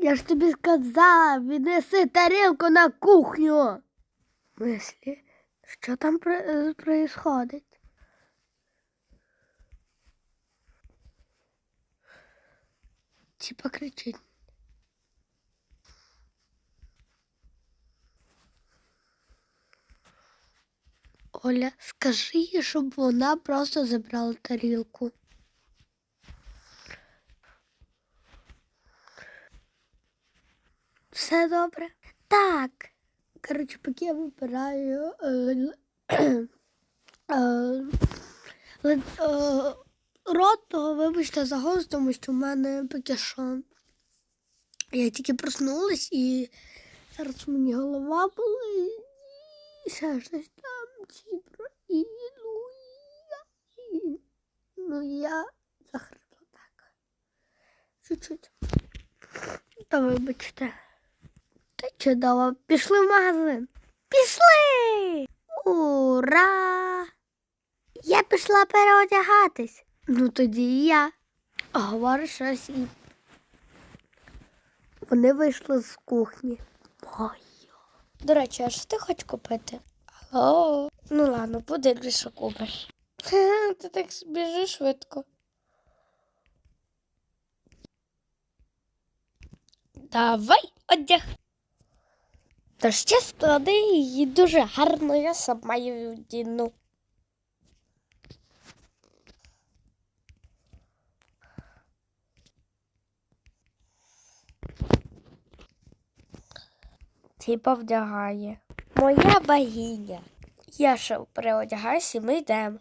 Я ж тобі сказала, віднеси тарілку на кухню. Мислі, що там про- е, происходить? Типа кричить. Оля, скажи їй, щоб вона просто забрала тарілку. Все добре? Так. Коротше, поки я вибираю е, е, е, рот, то вибачте за голос, тому що в мене поки що. Я тільки проснулась і зараз мені голова болить. І ще щось там, типу, і ну я, і, ну я захрипла так. Чуть-чуть. Та вибачте. Чудово. Пішли в магазин. Пішли! Ура! Я пішла переодягатись. Ну тоді і я. Говорю щось і. Вони вийшли з кухні. Моя. До речі, а що ти хочеш купити? Алло. Ну ладно, подивлюсь, купиш. Ти так біжиш швидко. Давай одяг. Та ще склади її дуже гарно, я сама її вдіну. Типа вдягає. Моя богиня. Я ще переодягаюся і ми йдемо.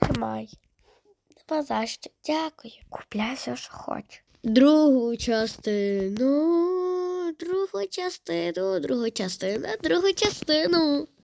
Тримай. Нема за що. Дякую. Купляй все, що хочеш. Другу частину, другу частину, другу частину, другу частину.